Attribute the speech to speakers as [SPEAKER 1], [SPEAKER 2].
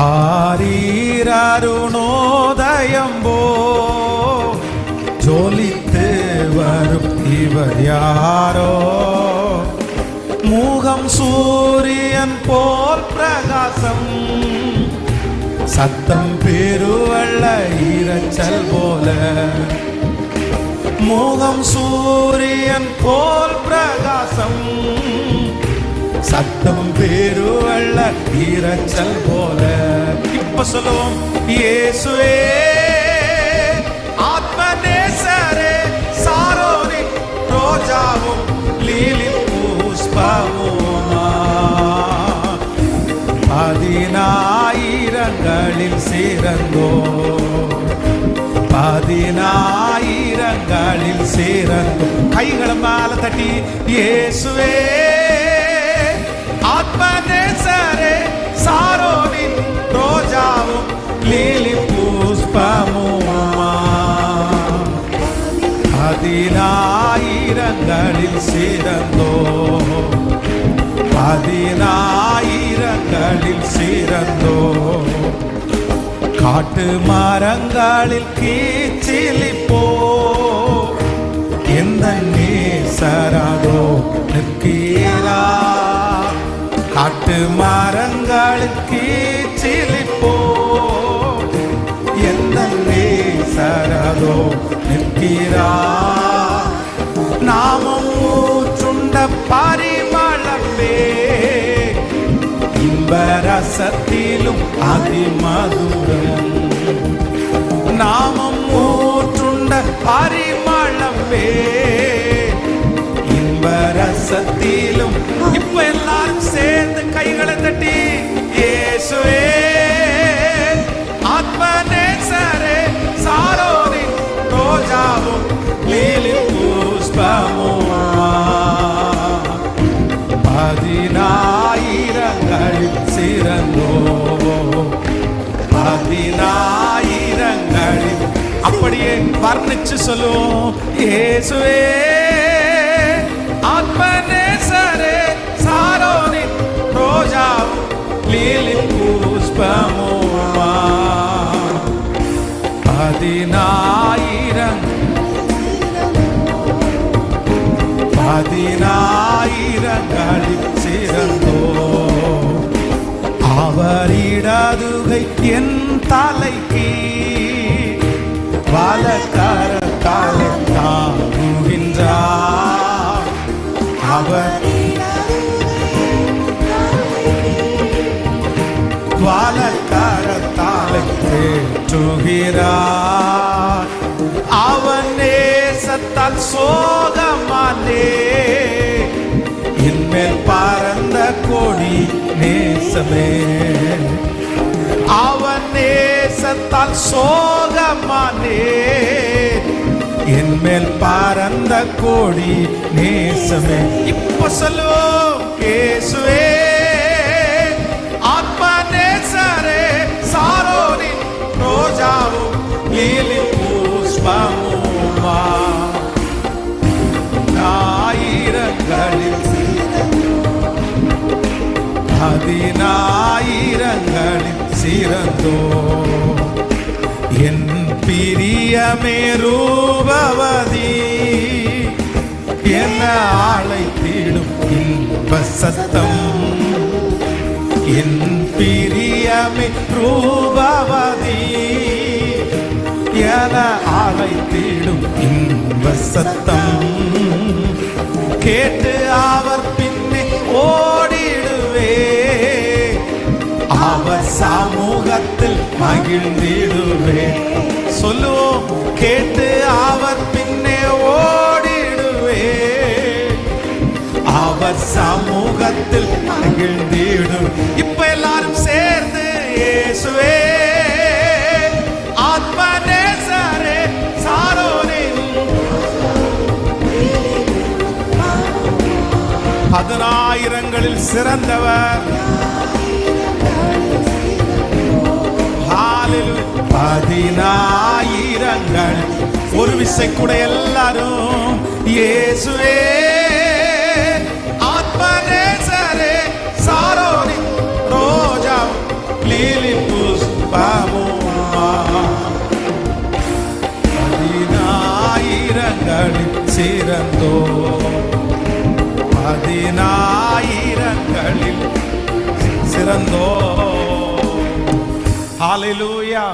[SPEAKER 1] ஆரீரருணோதயம் போ ஜோலித்து வரும் இவர் யாரோ? மூகம் சூரியன் போல் பிரகாசம். சத்தம் பெருவள்ள ஈரச்சல் போல. மூகம் சூரியன் போல் பிரகாசம். சத்தம் பேரு அல்ல ஈரச்சல் போல. இப்ப சொல்லுவோம் இயேசுவே ஆத்மநேசரே சாரோனி ரோஜாவும் லீலி புஷ்பமுமா? பதினாயிரங்களில் சிறந்தோ பதினாயிரங்களில் சிறந்தோ கைகளை மேல தட்டி இயேசுவே ஆத்மநேசரே சாரோனின் ரோஜாவும் லீலி புஷ்பமுமா. பதினாயிரங்களில் சிறந்தோ பதினாயிரங்களில் சிறந்தோ காட்டு மரங்களில் கீச்சிலிப்போ எந்த நீ சரதோ நிற்கி காட்டு மரங்களில் சிலிப்போ. எந்த நேசராதோ நிற்கிறா. நாமும் ஊற்றுண்ட பரிமளமே. இன்பரசத்திலும் அதிமதுரம். நாமும் ஊற்றுண்ட பரிமளமே. அப்படியே வர்ணிச்சு சொல்லுவோம். இயேசுவே ஆத்மநேசரே சாரோனின் ரோஜாவும் லீலி புஷ்பமுமா. பதினாயிரம் பதினாயிரங்களில் சிறந்தோ அவரிடதுகை என் தலைக்கு தாங்குகின்றார் அவர் வலக்கரத்தால் தேற்றுகிறார் அவன் நேசத்தால் சோகமானே இன்மேல் பறந்த கொடி நேசமே. அவன் நேசத்தால் அம்மானே என் மேல் பாரந்த கோடி நேசமே. இப்ப சொல்லுவோம் கேசுவே ஆத்ம நேசரே சாரோனின் ரோஜாவும் லீலி புஷ்பமுமா. ஆயிரங்களில் பதினாயிரங்களில் சிறந்தோ பிரியமே ரூபவதி. என அழைத்திடும் இன்ப சத்தம்? என் பிரியமே ரூபவதி. என அழைத்திடும் இன்ப சத்தம்? கேட்டு அவர் பின்னே ஓடிடுவே. அவர் சமூகத்தில் மகிழ்ந்திடுவே. சொல்லுவோம் கேட்டு அவர் பின்னே ஓடிடுவே. அவர் சமூகத்தில் மகிழ்ந்திடும். இப்ப எல்லாரும் சேர்ந்து இயேசுவே. பதினாயிரங்களில் சிறந்தவர். பதினாயிரங்கள். ஒரு விசை கூட எல்லாரும் இயேசுவே ஆத்மரேசரே சாரோனி ரோஜா லீலி புஷ்பமோ பதினாயிரங்களில் சிறந்தோ பதினாயிரங்களில் சிறந்தோ Hallelujah.